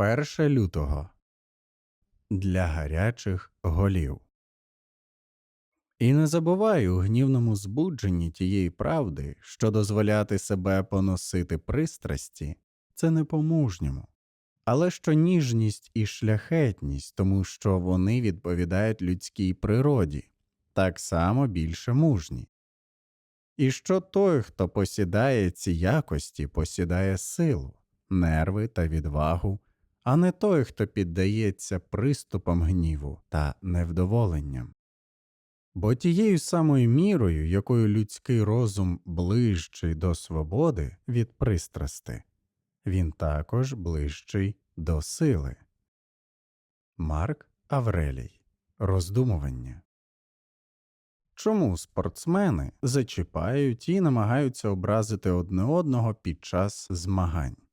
1 лютого для гарячих голів. І не забувай у гнівному збудженні тієї правди, що дозволяти себе поносити пристрасті це не по-мужньому, але що ніжність і шляхетність, тому що вони відповідають людській природі, так само більше мужні. І що той, хто посідає ці якості, посідає силу, нерви та відвагу, а не той, хто піддається приступам гніву та невдоволенням. Бо тією самою мірою, якою людський розум ближчий до свободи від пристрасти, він також ближчий до сили. Марк Аврелій Роздумування Чому спортсмени зачіпають і намагаються образити одне одного під час змагань?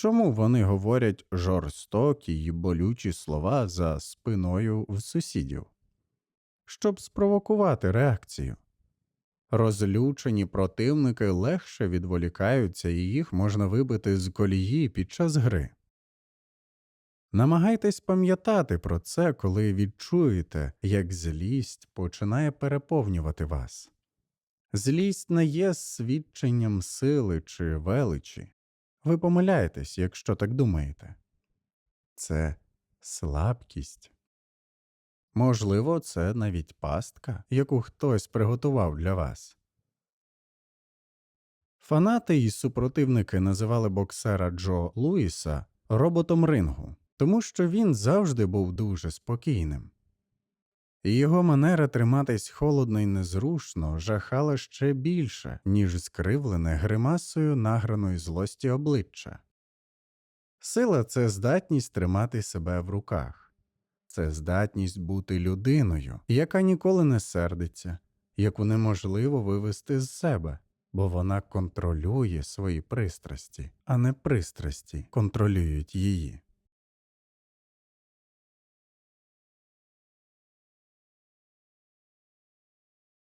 Чому вони говорять жорстокі й болючі слова за спиною в сусідів? Щоб спровокувати реакцію. Розлючені противники легше відволікаються і їх можна вибити з колії під час гри. Намагайтесь пам'ятати про це, коли відчуєте, як злість починає переповнювати вас. Злість не є свідченням сили чи величі. Ви помиляєтесь, якщо так думаєте. Це слабкість. Можливо, це навіть пастка, яку хтось приготував для вас. Фанати і супротивники називали боксера Джо Луїса роботом рингу, тому що він завжди був дуже спокійним. Його манера триматись холодно і незрушно жахала ще більше, ніж скривлене гримасою награної злості обличчя. Сила це здатність тримати себе в руках, це здатність бути людиною, яка ніколи не сердиться, яку неможливо вивести з себе, бо вона контролює свої пристрасті, а не пристрасті контролюють її.